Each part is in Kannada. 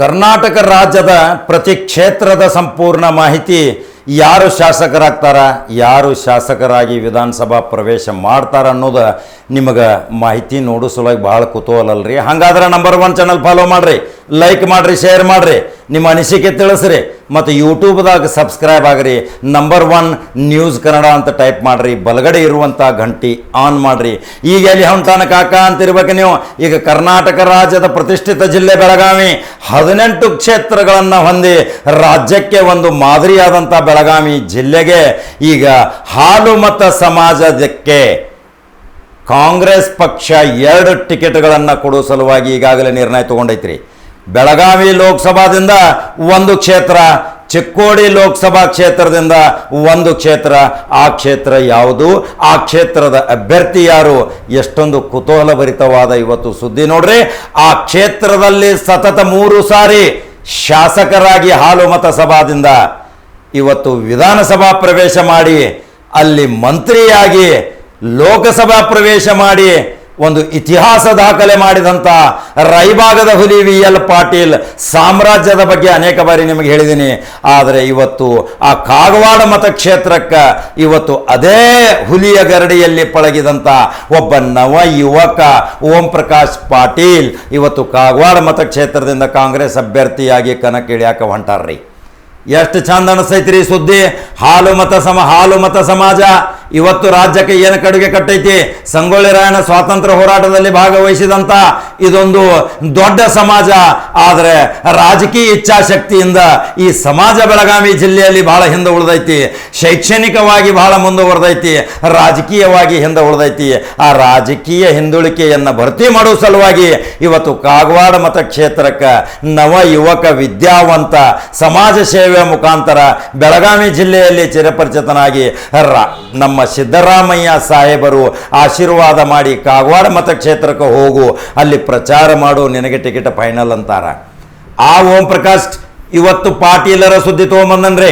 ಕರ್ನಾಟಕ ರಾಜ್ಯದ ಪ್ರತಿ ಕ್ಷೇತ್ರದ ಸಂಪೂರ್ಣ ಮಾಹಿತಿ ಯಾರು ಶಾಸಕರಾಗ್ತಾರ, ಯಾರು ಶಾಸಕರಾಗಿ ವಿಧಾನಸಭಾ ಪ್ರವೇಶ ಮಾಡ್ತಾರ ಅನ್ನೋದು ನಿಮಗೆ ಮಾಹಿತಿ ನೋಡಿಸಲಾಗಿ ಭಾಳ ಕುತೂಹಲ ಅಲ್ರಿ ಹಾಗಾದ್ರೆ ನಂಬರ್ ಒನ್ ಚಾನಲ್ ಫಾಲೋ ಮಾಡ್ರಿ. ಲೈಕ್ ಮಾಡಿರಿ ಶೇರ್ ಮಾಡಿರಿ. ನಿಮ್ಮ ಅನಿಸಿಕೆ ತಿಳಿಸ್ರಿ. ಮತ್ತು ಯೂಟ್ಯೂಬ್ದಾಗ ಸಬ್ಸ್ಕ್ರೈಬ್ ಆಗ್ರಿ. ನಂಬರ್ ಒನ್ ನ್ಯೂಸ್ ಕನ್ನಡ ಅಂತ ಟೈಪ್ ಮಾಡಿರಿ. ಬಲಗಡೆ ಇರುವಂಥ ಗಂಟಿ ಆನ್ ಮಾಡಿರಿ. ಈಗ ಎಲ್ಲಿ ಹೊಂಟಾನ ಕಾಕ ಅಂತಿರ್ಬೇಕು ನೀವು? ಈಗ ಕರ್ನಾಟಕ ರಾಜ್ಯದ ಪ್ರತಿಷ್ಠಿತ ಜಿಲ್ಲೆ ಬೆಳಗಾವಿ. ಹದಿನೆಂಟು ಕ್ಷೇತ್ರಗಳನ್ನು ಹೊಂದಿ ರಾಜ್ಯಕ್ಕೆ ಒಂದು ಮಾದರಿಯಾದಂಥ ಬೆಳಗಾವಿ ಜಿಲ್ಲೆಗೆ ಈಗ ಹಾಲು ಮತ ಸಮಾಜಕ್ಕೆ ಕಾಂಗ್ರೆಸ್ ಪಕ್ಷ ಎರಡು ಟಿಕೆಟ್ಗಳನ್ನು ಕೊಡುವ ಸಲುವಾಗಿ ಈಗಾಗಲೇ ನಿರ್ಣಯ ತಗೊಂಡೈತ್ರಿ. ಬೆಳಗಾವಿ ಲೋಕಸಭಾದಿಂದ ಒಂದು ಕ್ಷೇತ್ರ, ಚಿಕ್ಕೋಡಿ ಲೋಕಸಭಾ ಕ್ಷೇತ್ರದಿಂದ ಒಂದು ಕ್ಷೇತ್ರ. ಆ ಕ್ಷೇತ್ರ ಯಾವುದು? ಆ ಕ್ಷೇತ್ರದ ಅಭ್ಯರ್ಥಿ ಯಾರು? ಎಷ್ಟೊಂದು ಕುತೂಹಲಭರಿತವಾದ ಇವತ್ತು ಸುದ್ದಿ ನೋಡ್ರಿ. ಆ ಕ್ಷೇತ್ರದಲ್ಲಿ ಸತತ ಮೂರು ಸಾರಿ ಶಾಸಕರಾಗಿ ಹಾಲು ಮತ ಸಭಾದಿಂದ ಇವತ್ತು ವಿಧಾನಸಭಾ ಪ್ರವೇಶ ಮಾಡಿ, ಅಲ್ಲಿ ಮಂತ್ರಿಯಾಗಿ ಲೋಕಸಭಾ ಪ್ರವೇಶ ಮಾಡಿ ಒಂದು ಇತಿಹಾಸ ದಾಖಲೆ ಮಾಡಿದಂಥ ರೈಭಾಗದ ಹುಲಿ ವಿ ಎಲ್ ಪಾಟೀಲ್ ಸಾಮ್ರಾಜ್ಯದ ಬಗ್ಗೆ ಅನೇಕ ಬಾರಿ ನಿಮಗೆ ಹೇಳಿದ್ದೀನಿ. ಆದರೆ ಇವತ್ತು ಆ ಕಾಗವಾಡ ಮತಕ್ಷೇತ್ರಕ್ಕೆ ಇವತ್ತು ಅದೇ ಹುಲಿಯ ಗರಡಿಯಲ್ಲಿ ಪಳಗಿದಂಥ ಒಬ್ಬ ನವ ಯುವಕ ಓಂ ಪ್ರಕಾಶ್ ಪಾಟೀಲ್ ಇವತ್ತು ಕಾಗವಾಡ ಮತಕ್ಷೇತ್ರದಿಂದ ಕಾಂಗ್ರೆಸ್ ಅಭ್ಯರ್ಥಿಯಾಗಿ ಕಣಕ್ಕಿಳಿಯಾಕ ಹೊಂಟಾರ್ರಿ. ಎಷ್ಟು ಚಂದ ಅನಿಸ್ತೈತ್ರಿ ಸುದ್ದಿ. ಹಾಲು ಮತ ಸಮ, ಹಾಲು ಮತ ಸಮಾಜ. ಇವತ್ತು ರಾಜ್ಯಕ್ಕೆ ಏನು ಕಡುಗೆ ಕಟ್ಟೈತಿ? ಸಂಗೊಳ್ಳಿ ರಾಯಣ್ಣ ಸ್ವಾತಂತ್ರ್ಯ ಹೋರಾಟದಲ್ಲಿ ಭಾಗವಹಿಸಿದಂಥ ಇದೊಂದು ದೊಡ್ಡ ಸಮಾಜ. ಆದರೆ ರಾಜಕೀಯ ಇಚ್ಛಾಶಕ್ತಿಯಿಂದ ಈ ಸಮಾಜ ಬೆಳಗಾವಿ ಜಿಲ್ಲೆಯಲ್ಲಿ ಬಹಳ ಹಿಂದೆ ಉಳಿದೈತಿ. ಶೈಕ್ಷಣಿಕವಾಗಿ ಬಹಳ ಮುಂದುವರೆದೈತಿ. ರಾಜಕೀಯವಾಗಿ ಹಿಂದೆ ಉಳಿದೈತಿ. ಆ ರಾಜಕೀಯ ಹಿಂದುಳಿಕೆಯನ್ನು ಭರ್ತಿ ಮಾಡುವ ಸಲುವಾಗಿ ಇವತ್ತು ಕಾಗವಾಡ ಮತಕ್ಷೇತ್ರಕ್ಕೆ ನವ ಯುವಕ ವಿದ್ಯಾವಂತ ಸಮಾಜ ಸೇವೆಯ ಮುಖಾಂತರ ಬೆಳಗಾವಿ ಜಿಲ್ಲೆಯಲ್ಲಿ ಚಿರಪರಿಚಿತನಾಗಿ ರಾ ನಮ್ಮ ಸಿದ್ದರಾಮಯ್ಯ ಸಾಹೇಬರು ಆಶೀರ್ವಾದ ಮಾಡಿ ಕಾಗವಾಡ ಮತಕ್ಷೇತ್ರಕ್ಕೆ ಹೋಗು, ಅಲ್ಲಿ ಪ್ರಚಾರ ಮಾಡು, ನಿನಗೆ ಟಿಕೆಟ್ ಫೈನಲ್ ಅಂತಾರ. ಆ ಓಂ ಪ್ರಕಾಶ್, ಇವತ್ತು ಪಾಟೀಲರ ಸುದ್ದಿ ತಗೊಂಬಂದ್ರೆ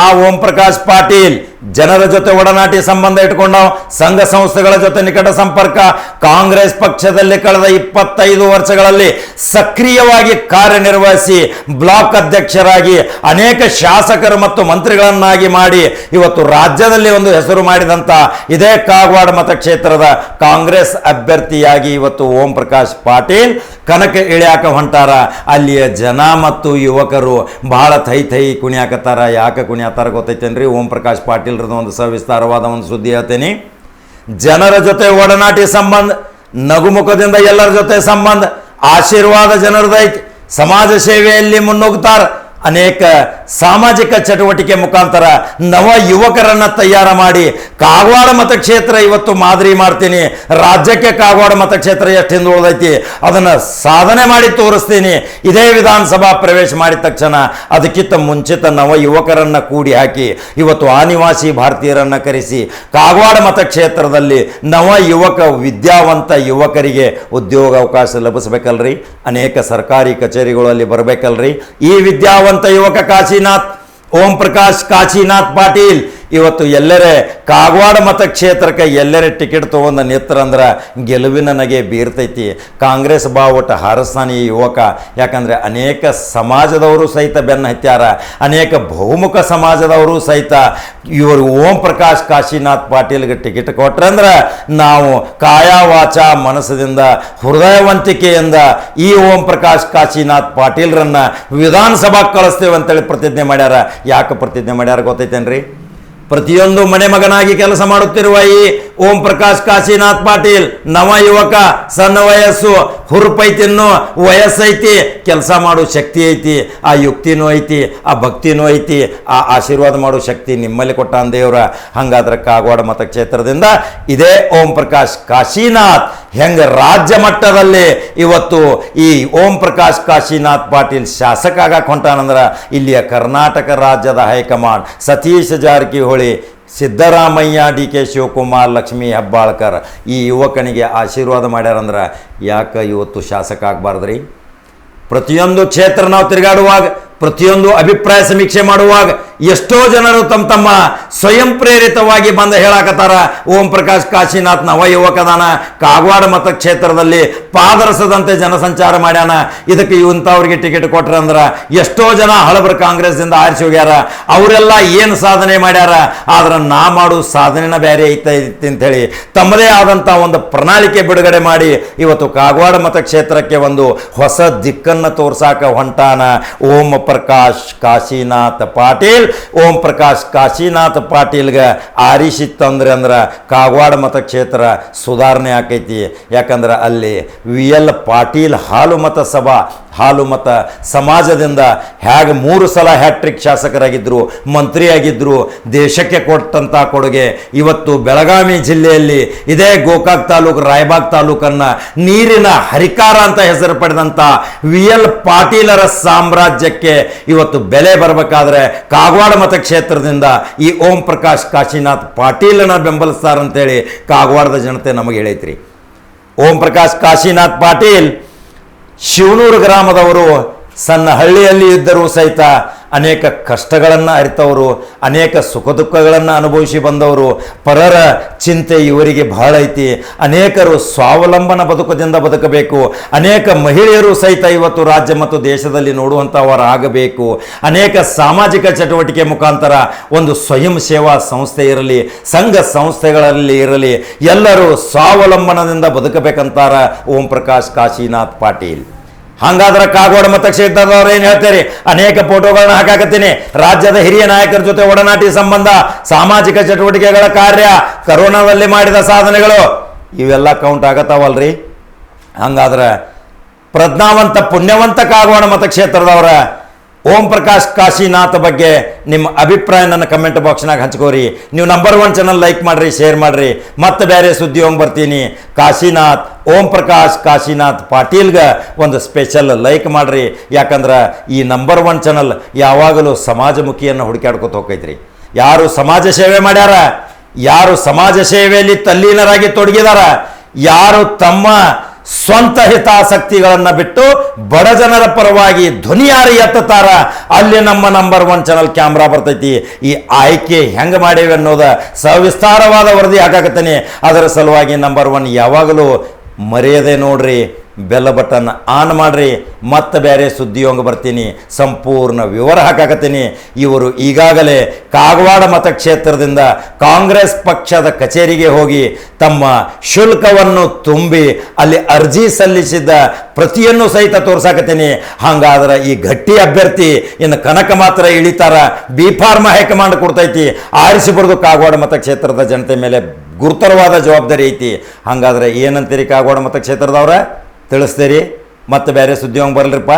ಆ ಓಂ ಪ್ರಕಾಶ್ ಪಾಟೀಲ್ ಜನರ ಜೊತೆ ಒಡನಾಟಿ ಸಂಬಂಧ ಇಟ್ಕೊಂಡವ್, ಸಂಘ ಸಂಸ್ಥೆಗಳ ಜೊತೆ ನಿಕಟ ಸಂಪರ್ಕ. ಕಾಂಗ್ರೆಸ್ ಪಕ್ಷದಲ್ಲಿ ಕಳೆದ ಇಪ್ಪತ್ತೈದು ವರ್ಷಗಳಲ್ಲಿ ಸಕ್ರಿಯವಾಗಿ ಕಾರ್ಯನಿರ್ವಹಿಸಿ, ಬ್ಲಾಕ್ ಅಧ್ಯಕ್ಷರಾಗಿ, ಅನೇಕ ಶಾಸಕರು ಮತ್ತು ಮಂತ್ರಿಗಳನ್ನಾಗಿ ಮಾಡಿ ಇವತ್ತು ರಾಜ್ಯದಲ್ಲಿ ಒಂದು ಹೆಸರು ಮಾಡಿದಂಥ ಇದೇ ಕಾಗವಾಡ ಮತಕ್ಷೇತ್ರದ ಕಾಂಗ್ರೆಸ್ ಅಭ್ಯರ್ಥಿಯಾಗಿ ಇವತ್ತು ಓಂ ಪ್ರಕಾಶ್ ಪಾಟೀಲ್, ಕನಕ ಇಳಿಯಾಕ ಹೊಂಟಾರ. ಅಲ್ಲಿಯ ಜನ ಮತ್ತು ಯುವಕರು ಬಹಳ ಥೈ ಥೈ ಕುಣಿಯಾಕತ್ತಾರ. ಯಾಕೆ ಕುಣಿಯಾತಾರ ಗೊತ್ತೈತೇನ್ರಿ? ಓಂ ಪ್ರಕಾಶ್ ಪಾಟೀಲ್ರದ್ದು ಒಂದು ಸವಿಸ್ತಾರವಾದ ಒಂದು ಸುದ್ದಿ ಹೇಳ್ತೇನೆ. ಜನರ ಜೊತೆ ಒಡನಾಟಿ ಸಂಬಂಧ, ನಗುಮುಖದಿಂದ ಎಲ್ಲರ ಜೊತೆ ಸಂಬಂಧ, ಆಶೀರ್ವಾದ ಜನರದೈತಿ. ಸಮಾಜ ಸೇವೆಯಲ್ಲಿ ಮುನ್ನುಗ್ತಾರ. ಅನೇಕ ಸಾಮಾಜಿಕ ಚಟುವಟಿಕೆ ಮುಖಾಂತರ ನವ ಯುವಕರನ್ನ ತಯಾರು ಮಾಡಿ ಕಾಗವಾಡ ಮತಕ್ಷೇತ್ರ ಇವತ್ತು ಮಾದರಿ ಮಾಡ್ತೀನಿ. ರಾಜ್ಯಕ್ಕೆ ಕಾಗವಾಡ ಮತಕ್ಷೇತ್ರ ಎಷ್ಟು ಹಿಂದೆ ಉಳಿದೈತಿ, ಅದನ್ನು ಸಾಧನೆ ಮಾಡಿ ತೋರಿಸ್ತೀನಿ. ಇದೇ ವಿಧಾನಸಭಾ ಪ್ರವೇಶ ಮಾಡಿದ ತಕ್ಷಣ ಅದಕ್ಕಿಂತ ಮುಂಚಿತ ನವ ಯುವಕರನ್ನು ಕೂಡಿ ಹಾಕಿ ಇವತ್ತು ಆನಿವಾಸಿ ಭಾರತೀಯರನ್ನ ಕರೆಸಿ ಕಾಗವಾಡ ಮತಕ್ಷೇತ್ರದಲ್ಲಿ ನವ ಯುವಕ ವಿದ್ಯಾವಂತ ಯುವಕರಿಗೆ ಉದ್ಯೋಗ ಅವಕಾಶ ಲಭಿಸಬೇಕಲ್ರಿ. ಅನೇಕ ಸರ್ಕಾರಿ ಕಚೇರಿಗಳಲ್ಲಿ ಬರಬೇಕಲ್ರಿ. ಈ ವಿದ್ಯಾವಂತ ಯುವಕ ಕಾಶಿನಾಥ್ ಓಂ ಪ್ರಕಾಶ್ ಕಾಶಿನಾಥ್ ಪಾಟೀಲ್ ಇವತ್ತು ಎಲ್ಲರೇ ಕಾಗವಾಡ ಮತಕ್ಷೇತ್ರಕ್ಕೆ ಎಲ್ಲರೇ ಟಿಕೆಟ್ ತೊಗೊಂಡು ನಿತ್ರ ಅಂದ್ರೆ ಗೆಲುವಿನ ನಗೆ ಬೀರ್ತೈತಿ. ಕಾಂಗ್ರೆಸ್ ಬಾವುಟ ಹಾರಸ್ತಾನಿ ಯುವಕ. ಯಾಕಂದರೆ ಅನೇಕ ಸಮಾಜದವರು ಸಹಿತ ಬೆನ್ನ ಹತ್ಯಾರ. ಅನೇಕ ಬಹುಮುಖ ಸಮಾಜದವರು ಸಹಿತ ಇವರು ಓಂ ಪ್ರಕಾಶ್ ಕಾಶಿನಾಥ್ ಪಾಟೀಲ್ಗೆ ಟಿಕೆಟ್ ಕೊಟ್ರಂದ್ರೆ ನಾವು ಕಾಯ ವಾಚ ಮನಸ್ಸದಿಂದ ಹೃದಯವಂತಿಕೆಯಿಂದ ಈ ಓಂ ಪ್ರಕಾಶ್ ಕಾಶಿನಾಥ್ ಪಾಟೀಲ್ರನ್ನ ವಿಧಾನಸಭಾ ಕಳಿಸ್ತೇವೆ ಅಂತೇಳಿ ಪ್ರತಿಜ್ಞೆ ಮಾಡ್ಯಾರ. ಯಾಕೆ ಪ್ರತಿಜ್ಞೆ ಮಾಡ್ಯಾರ ಗೊತ್ತೈತೇನ್ರಿ? ಪ್ರತಿಯೊಂದು ಮನೆ ಮಗನಾಗಿ ಕೆಲಸ ಮಾಡುತ್ತಿರುವ ಈ ಓಂ ಪ್ರಕಾಶ್ ಕಾಶಿನಾಥ್ ಪಾಟೀಲ್, ನವ ಯುವಕ, ಸಣ್ಣ ವಯಸ್ಸು ಹುರುಪೈತಿನ್ನು ವಯಸ್ಸೈತಿ, ಕೆಲಸ ಮಾಡೋ ಶಕ್ತಿ ಐತಿ, ಆ ಯುಕ್ತಿನೂ ಐತಿ, ಆ ಭಕ್ತಿನೂ ಐತಿ, ಆ ಆಶೀರ್ವಾದ ಮಾಡೋ ಶಕ್ತಿ ನಿಮ್ಮಲ್ಲಿ ಕೊಟ್ಟ ದೇವ್ರ. ಹಂಗಾದ್ರೆ ಕಾಗವಾಡ ಮತಕ್ಷೇತ್ರದಿಂದ ಇದೇ ಓಂ ಪ್ರಕಾಶ್ ಕಾಶಿನಾಥ್ ಹೆಂಗ ರಾಜ್ಯ ಮಟ್ಟದಲ್ಲಿ ಇವತ್ತು ಈ ಓಂ ಪ್ರಕಾಶ್ ಕಾಶಿನಾಥ್ ಪಾಟೀಲ್ ಶಾಸಕ ಆಗಕ್ಕೆ ಹೊಂಟಾನಂದ್ರೆ ಇಲ್ಲಿಯ ಕರ್ನಾಟಕ ರಾಜ್ಯದ high command Satish Jarkiholi, Siddaramaiah D K Shivakumar, Lakshmi Hebbalkar ಈ ಯುವಕನಿಗೆ ಆಶೀರ್ವಾದ ಮಾಡ್ಯಾರಂದ್ರೆ ಯಾಕೆ ಇವತ್ತು ಶಾಸಕ ಆಗಬಾರ್ದ್ರಿ? ಪ್ರತಿಯೊಂದು ಕ್ಷೇತ್ರ ನಾವು ತಿರುಗಾಡುವಾಗ, ಪ್ರತಿಯೊಂದು ಅಭಿಪ್ರಾಯ ಸಮೀಕ್ಷೆ ಮಾಡುವಾಗ ಎಷ್ಟೋ ಜನರು ತಮ್ಮ ತಮ್ಮ ಸ್ವಯಂ ಪ್ರೇರಿತವಾಗಿ ಬಂದು ಹೇಳಾಕತ್ತಾರ, ಓಂ ಪ್ರಕಾಶ್ ಕಾಶಿನಾಥ್ ನವ ಯುವಕದಾನ ಕಾಗವಾಡ ಮತಕ್ಷೇತ್ರದಲ್ಲಿ ಪಾದರಸದಂತೆ ಜನಸಂಚಾರ ಮಾಡ್ಯಾನ. ಇದಕ್ಕೆ ಇವಂಥವ್ರಿಗೆ ಟಿಕೆಟ್ ಕೊಟ್ರ ಅಂದ್ರೆ ಎಷ್ಟೋ ಜನ ಹಳಬರ ಕಾಂಗ್ರೆಸ್ದಿಂದ ಆರಿಸಿ ಹೋಗ್ಯಾರ. ಅವರೆಲ್ಲ ಏನು ಸಾಧನೆ ಮಾಡ್ಯಾರ? ಆದ್ರೆ ನಾ ಮಾಡೋ ಸಾಧನೆನ ಬೇರೆ ಐತೆ ಐತಿ ಅಂತೇಳಿ ತಮ್ಮದೇ ಆದಂಥ ಒಂದು ಪ್ರಣಾಳಿಕೆ ಬಿಡುಗಡೆ ಮಾಡಿ ಇವತ್ತು ಕಾಗವಾಡ ಮತಕ್ಷೇತ್ರಕ್ಕೆ ಒಂದು ಹೊಸ ದಿಕ್ಕನ್ನು ತೋರ್ಸಾಕ ಹೊಂಟಾನ ಓಂ ಪ್ರಕಾಶ್ ಕಾಶಿನಾಥ್ ಪಾಟೀಲ್. ಓಂ ಪ್ರಕಾಶ್ ಕಾಶಿನಾಥ್ ಪಾಟೀಲ್ಗೆ ಆರಿಸಿತ್ತಂದ್ರೆ ಅಂದ್ರೆ ಕಾಗವಾಡ ಮತಕ್ಷೇತ್ರ ಸುಧಾರಣೆ ಆಕೈತಿ. ಯಾಕಂದ್ರೆ ಅಲ್ಲಿ ವಿ ಎಲ್ ಪಾಟೀಲ್ ಹಾಲು ಮತ ಸಭಾ ಹಾಲು ಮತ ಸಮಾಜದಿಂದ ಹೇಗೆ ಮೂರು ಸಲ ಹ್ಯಾಟ್ರಿಕ್ ಶಾಸಕರಾಗಿದ್ದರು ಮಂತ್ರಿಯಾಗಿದ್ದರು ದೇಶಕ್ಕೆ ಕೊಟ್ಟಂಥ ಕೊಡುಗೆ ಇವತ್ತು ಬೆಳಗಾವಿ ಜಿಲ್ಲೆಯಲ್ಲಿ ಇದೇ ಗೋಕಾಕ್ ತಾಲೂಕು, ರಾಯಬಾಗ್ ತಾಲೂಕನ್ನು ನೀರಿನ ಹರಿಕಾರ ಅಂತ ಹೆಸರು ಪಡೆದಂಥ ವಿ ಎಲ್ ಪಾಟೀಲರ ಸಾಮ್ರಾಜ್ಯಕ್ಕೆ ಇವತ್ತು ಬೆಲೆ ಬರಬೇಕಾದ್ರೆ ಕಾಗವಾಡ ಮತಕ್ಷೇತ್ರದಿಂದ ಈ ಓಂ ಪ್ರಕಾಶ್ ಕಾಶಿನಾಥ್ ಪಾಟೀಲನ ಬೆಂಬಲಿಸ್ತಾರಂತೇಳಿ ಕಾಗವಾಡದ ಜನತೆ ನಮಗೆ ಹೇಳೈತ್ರಿ ಓಂ ಪ್ರಕಾಶ್ ಕಾಶಿನಾಥ್ ಪಾಟೀಲ್. ಶಿವನೂರು ಗ್ರಾಮದವರು ಸಣ್ಣ ಹಳ್ಳಿಯಲ್ಲಿ ಇದ್ದರೂ ಸಹಿತ ಅನೇಕ ಕಷ್ಟಗಳನ್ನು ಅರಿತವರು, ಅನೇಕ ಸುಖ ದುಃಖಗಳನ್ನು ಅನುಭವಿಸಿ ಬಂದವರು, ಪರರ ಚಿಂತೆ ಇವರಿಗೆ ಬಹಳ ಐತಿ. ಅನೇಕರು ಸ್ವಾವಲಂಬನ ಬದುಕದಿಂದ ಬದುಕಬೇಕು. ಅನೇಕ ಮಹಿಳೆಯರು ಸಹಿತ ಇವತ್ತು ರಾಜ್ಯ ಮತ್ತು ದೇಶದಲ್ಲಿ ನೋಡುವಂಥವರಾಗಬೇಕು ಅನೇಕ ಸಾಮಾಜಿಕ ಚಟುವಟಿಕೆ ಮುಖಾಂತರ ಒಂದು ಸ್ವಯಂ ಸೇವಾ ಸಂಸ್ಥೆ ಇರಲಿ, ಸಂಘ ಸಂಸ್ಥೆಗಳಲ್ಲಿ ಇರಲಿ, ಎಲ್ಲರೂ ಸ್ವಾವಲಂಬನದಿಂದ ಬದುಕಬೇಕಂತಾರ ಓಂ ಪ್ರಕಾಶ್ ಕಾಶಿನಾಥ್ ಪಾಟೀಲ್. ಹಂಗಾದ್ರೆ ಕಾಗೋಡ ಮತಕ್ಷೇತ್ರದವ್ರು ಏನು ಹೇಳ್ತೀರಿ? ಅನೇಕ ಫೋಟೋಗಳನ್ನ ಹಾಕಾಕತ್ತೀನಿ. ರಾಜ್ಯದ ಹಿರಿಯ ನಾಯಕರ ಜೊತೆ ಒಡನಾಟಿ ಸಂಬಂಧ, ಸಾಮಾಜಿಕ ಚಟುವಟಿಕೆಗಳ ಕಾರ್ಯ, ಕರೋನಾದಲ್ಲಿ ಮಾಡಿದ ಸಾಧನೆಗಳು, ಇವೆಲ್ಲ ಕೌಂಟ್ ಆಗತ್ತಾವಲ್ರಿ? ಹಂಗಾದ್ರೆ ಪ್ರಜ್ಞಾವಂತ, ಪುಣ್ಯವಂತ ಕಾಗೋಣ ಮತಕ್ಷೇತ್ರದವರ ಓಂ ಪ್ರಕಾಶ್ ಕಾಶಿನಾಥ್ ಬಗ್ಗೆ ನಿಮ್ಮ ಅಭಿಪ್ರಾಯ ನನ್ನ ಕಮೆಂಟ್ ಬಾಕ್ಸ್ನಾಗ ಹಂಚ್ಕೋರಿ. ನೀವು ನಂಬರ್ ಒನ್ ಚಾನಲ್ ಲೈಕ್ ಮಾಡಿರಿ ಶೇರ್ ಮಾಡಿರಿ. ಮತ್ತೆ ಬೇರೆ ಸುದ್ದಿ ಹೋಗಿ ಬರ್ತೀನಿ. ಕಾಶಿನಾಥ್, ಓಂ ಪ್ರಕಾಶ್ ಕಾಶಿನಾಥ್ ಪಾಟೀಲ್ಗೆ ಒಂದು ಸ್ಪೆಷಲ್ ಲೈಕ್ ಮಾಡಿರಿ. ಯಾಕಂದ್ರೆ ಈ ನಂಬರ್ ಒನ್ ಚಾನಲ್ ಯಾವಾಗಲೂ ಸಮಾಜಮುಖಿಯನ್ನು ಹುಡುಕಾಡ್ಕೊತ ಹೋಗೈತ್ರಿ ಯಾರು ಸಮಾಜ ಸೇವೆ ಮಾಡ್ಯಾರ? ಯಾರು ಸಮಾಜ ಸೇವೆಯಲ್ಲಿ ತಲ್ಲೀನರಾಗಿ ತೊಡಗಿದಾರ? ಯಾರು ತಮ್ಮ ಸ್ವಂತ ಹಿತಾಸಕ್ತಿಗಳನ್ನು ಬಿಟ್ಟು ಬಡ ಜನರ ಪರವಾಗಿ ಧ್ವನಿಯಾರಿ ಎತ್ತತಾರ ಅಲ್ಲಿ ನಮ್ಮ ನಂಬರ್ ಒನ್ ಚಾನಲ್ ಕ್ಯಾಮ್ರಾ ಬರ್ತೈತಿ. ಈ ಆಯ್ಕೆ ಹೆಂಗೆ ಮಾಡೇವೆ ಅನ್ನೋದ ಸವಿಸ್ತಾರವಾದ ವರದಿ ಹಾಕಾಕತ್ತೇನೆ. ಅದರ ಸಲುವಾಗಿ ನಂಬರ್ ಒನ್ ಯಾವಾಗಲೂ ಮರೆಯದೆ ನೋಡ್ರಿ. ಬೆಲ್ಲ ಬಟನ್ ಆನ್ ಮಾಡಿರಿ, ಮತ್ತೆ ಬೇರೆ ಸುದ್ದಿಯೊಂಗ ಬರ್ತೀನಿ. ಸಂಪೂರ್ಣ ವಿವರ ಹಾಕಾಕತ್ತೀನಿ. ಇವರು ಈಗಾಗಲೇ ಕಾಗವಾಡ ಮತಕ್ಷೇತ್ರದಿಂದ ಕಾಂಗ್ರೆಸ್ ಪಕ್ಷದ ಕಚೇರಿಗೆ ಹೋಗಿ ತಮ್ಮ ಶುಲ್ಕವನ್ನು ತುಂಬಿ ಅಲ್ಲಿ ಅರ್ಜಿ ಸಲ್ಲಿಸಿದ್ದ ಪ್ರತಿಯನ್ನು ಸಹಿತ ತೋರ್ಸಾಕತ್ತೀನಿ. ಹಂಗಾದ್ರೆ ಈ ಗಟ್ಟಿ ಅಭ್ಯರ್ಥಿ ಇನ್ನು ಕನಕ ಮಾತ್ರ ಇಳಿತಾರ. ಬಿ ಫಾರ್ಮ ಹೈಕಮಾಂಡ್ ಕೊಡ್ತೈತಿ. ಆರಿಸಿಬಾರ್ದು ಕಾಗವಾಡ ಮತಕ್ಷೇತ್ರದ ಜನತೆ ಮೇಲೆ ಗುರುತರವಾದ ಜವಾಬ್ದಾರಿ ಐತಿ. ಹಂಗಾದ್ರೆ ಏನಂತೀರಿ ಕಾಗವಾಡ ಮತಕ್ಷೇತ್ರದವ್ರ? ತಿಳಿಸ್ತೀರಿ. ಮತ್ತೆ ಬೇರೆ ಸುದ್ದಿ ಹಂಗೆ ಬರಲ್ರಿಪ್ಪ.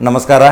ನಮಸ್ಕಾರ.